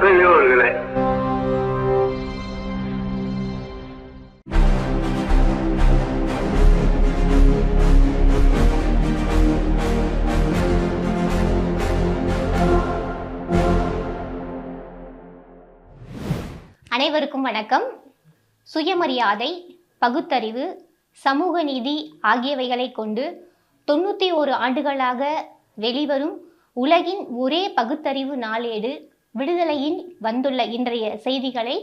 பெரியவர்களே அனைவருக்கும் வணக்கம். சுயமரியாதை பகுத்தறிவு சமூக நீதி ஆகியவைகளை கொண்டு தொண்ணூற்றி ஓரு ஆண்டுகளாக வெளிவரும் உலகின் ஒரே பகுத்தறிவு நாளேடு விடுதலையில் வந்துள்ள இன்றைய செய்திகளை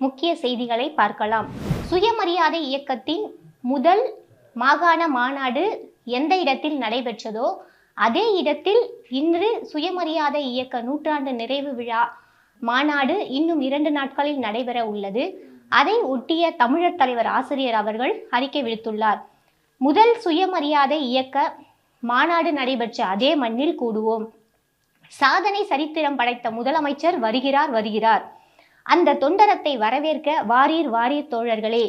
முக்கிய செய்திகளை பார்க்கலாம். சுயமரியாதை இயக்கத்தின் முதல் மாகாண மாநாடு எந்த இடத்தில் நடைபெற்றதோ அதே இடத்தில் இன்று சுயமரியாதை இயக்க நூற்றாண்டு நிறைவு விழா மாநாடு இன்னும் இரண்டு நாட்களில் நடைபெற உள்ளது. அதை ஒட்டிய தமிழர் தலைவர் ஆசிரியர் அவர்கள் அறிக்கை விடுத்துள்ளார். முதல் சுயமரியாதை இயக்க மாநாடு நடைபெற்ற அதே மண்ணில் கூடுவோம். சாதனை சரித்திரம் படைத்த முதலமைச்சர் வருகிறார் வருகிறார். அந்த தொண்டரத்தை வரவேற்க வாரீர் வாரீர் தோழர்களே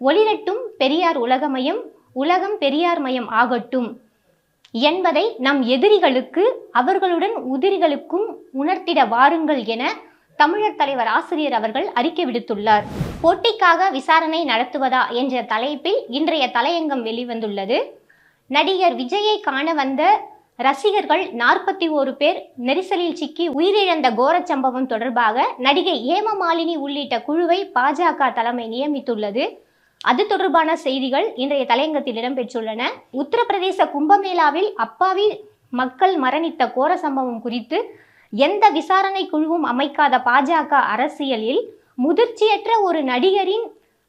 ஒளிரட்டும் பெரியார் உலகமயம் உலகம் பெரியார் மயம் ஆகட்டும் என்பதை நம் எதிரிகளுக்கு அவர்களுடன் உதிரிகளுக்கும் உணர்த்திட வாருங்கள் என தமிழர் தலைவர் ஆசிரியர் அவர்கள் அறிக்கை விடுத்துள்ளார். போட்டிக்காக விசாரணை நடத்துவதா என்ற தலைப்பில் இன்றைய தலையங்கம் வெளிவந்துள்ளது. நடிகர் விஜயை காண வந்த ரசிகர்கள் நாற்பத்தி ஓரு பேர் நெரிசலில் சிக்கி உயிரிழந்த கோரச் சம்பவம் தொடர்பாக நடிகை ஹேமமாலினி உள்ளிட்ட குழுவை பாஜக தலைமை நியமித்துள்ளது. அது தொடர்பான செய்திகள் இன்றைய தலையங்கத்தில் இடம்பெற்றுள்ளன. உத்தரப்பிரதேச கும்பமேளாவில் அப்பாவி மக்கள் மரணித்த கோர சம்பவம் குறித்து எந்த விசாரணை குழுவும் அமைக்காத பாஜக அரசியலில் முதிர்ச்சியற்ற ஒரு நடிகரின்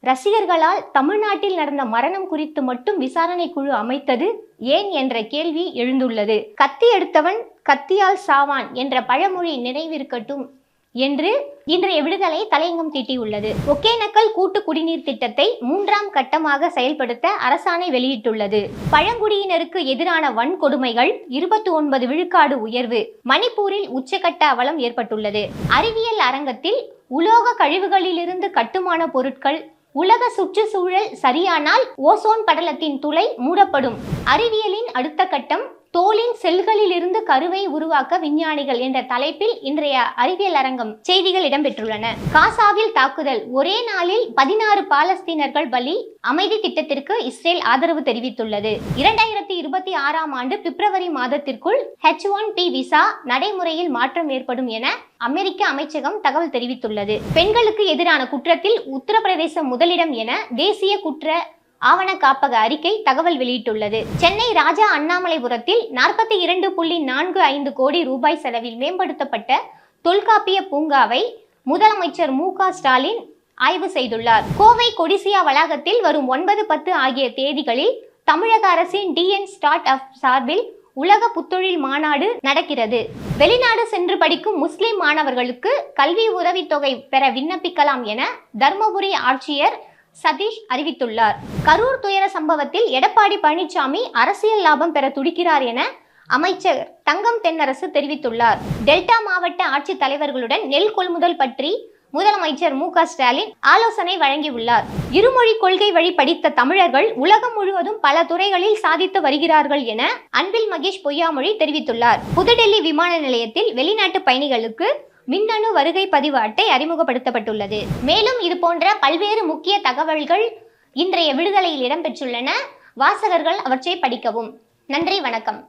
ரசிகர்களால் தமிழ்நாட்டில் நடந்த மரணம் குறித்து மட்டும் விசாரணை குழு அமைத்தது ஏன் என்ற கேள்வி எழுந்துள்ளது. கத்தி எடுத்தவன் கத்தியால் சாவான் என்ற பழமொழி நினைவிருக்கட்டும் என்று இன்றைய விடுதலை தலையங்கம் தீட்டியுள்ளது. ஒகேனக்கல் கூட்டு குடிநீர் திட்டத்தை மூன்றாம் கட்டமாக செயல்படுத்த அரசாணை வெளியிட்டுள்ளது. பழங்குடியினருக்கு எதிரான வன்கொடுமைகள் இருபத்தி ஒன்பது விழுக்காடு உயர்வு. மணிப்பூரில் உச்சக்கட்ட அவலம் ஏற்பட்டுள்ளது. அறிவியல் அரங்கத்தில் உலோக கழிவுகளிலிருந்து கட்டுமான பொருட்கள் உலக சுற்றுச்சூழல் சரியானால் ஓசோன் படலத்தின் துளை மூடப்படும். அறிவியலின் அடுத்த கட்டம் தோலின் செல்களிலிருந்து கருவை உருவாக்க விஞ்ஞானிகள் என்ற தலைப்பில் இன்றைய அறிவியல் அரங்கம் செய்திகள் இடம்பெற்றுள்ளன. காசாவில் தாக்குதல். ஒரே நாளில் பதினாறு பாலஸ்தீனர்கள் பலி அமைதி திட்டத்திற்கு இஸ்ரேல் ஆதரவு தெரிவித்துள்ளது. இரண்டாயிரத்தி இருபத்தி ஆறாம் ஆண்டு பிப்ரவரி மாதத்திற்குள் ஹெச் ஒன் பி விசா நடைமுறையில் மாற்றம் ஏற்படும் என அமெரிக்க அமைச்சகம் தகவல் தெரிவித்துள்ளது. பெண்களுக்கு எதிரான குற்றத்தில் உத்தரப்பிரதேசம் முதலிடம் என தேசிய குற்ற ஆவண காப்பக அறிக்கை தகவல் வெளியிட்டுள்ளது. சென்னை ராஜா அண்ணாமலைபுரத்தில் நாற்பத்தி இரண்டு புள்ளி நான்கு ஐந்து கோடி ரூபாய் செலவில் மேம்படுத்தப்பட்ட தொல்காப்பிய பூங்காவை முதலமைச்சர் மு ஸ்டாலின் ஆய்வு செய்துள்ளார். கோவை கொடிசியா வளாகத்தில் வரும் ஒன்பது பத்து ஆகிய தேதிகளில் தமிழக அரசின் டிஎன் ஸ்டார்ட் அப் சார்பில் உலக புத்தொழில் மாநாடு நடக்கிறது. வெளிநாடு சென்று படிக்கும் முஸ்லிம் மாணவர்களுக்கு கல்வி உதவித்தொகை பெற விண்ணப்பிக்கலாம் என தர்மபுரி ஆட்சியர் சதீஷ் அறிவித்துள்ளார். கரூர் துயர சம்பவத்தில் எடப்பாடி பழனிசாமி அரசியல் லாபம் பெற துடிக்கிறார் என அமைச்சர் தங்கம் தென்னரசு தெரிவித்துள்ளார். டெல்டா மாவட்ட ஆட்சித் தலைவர்களுடன் நெல் கொள்முதல் பற்றி முதலமைச்சர் மு க ஸ்டாலின் ஆலோசனை வழங்கியுள்ளார். இருமொழி கொள்கை வழி படித்த தமிழர்கள் உலகம் முழுவதும் பல துறைகளில் சாதித்து வருகிறார்கள் என அன்பில் மகேஷ் பொய்யாமொழி தெரிவித்துள்ளார். புதுடெல்லி விமான நிலையத்தில் வெளிநாட்டு பயணிகளுக்கு மின்னணு வருகை பதிவு அட்டை அறிமுகப்படுத்தப்பட்டுள்ளது. மேலும் இது போன்ற பல்வேறு முக்கிய தகவல்கள் இன்றைய விடுதலையில் இடம்பெற்றுள்ளன. வாசகர்கள் அவற்றை படிக்கவும். நன்றி வணக்கம்.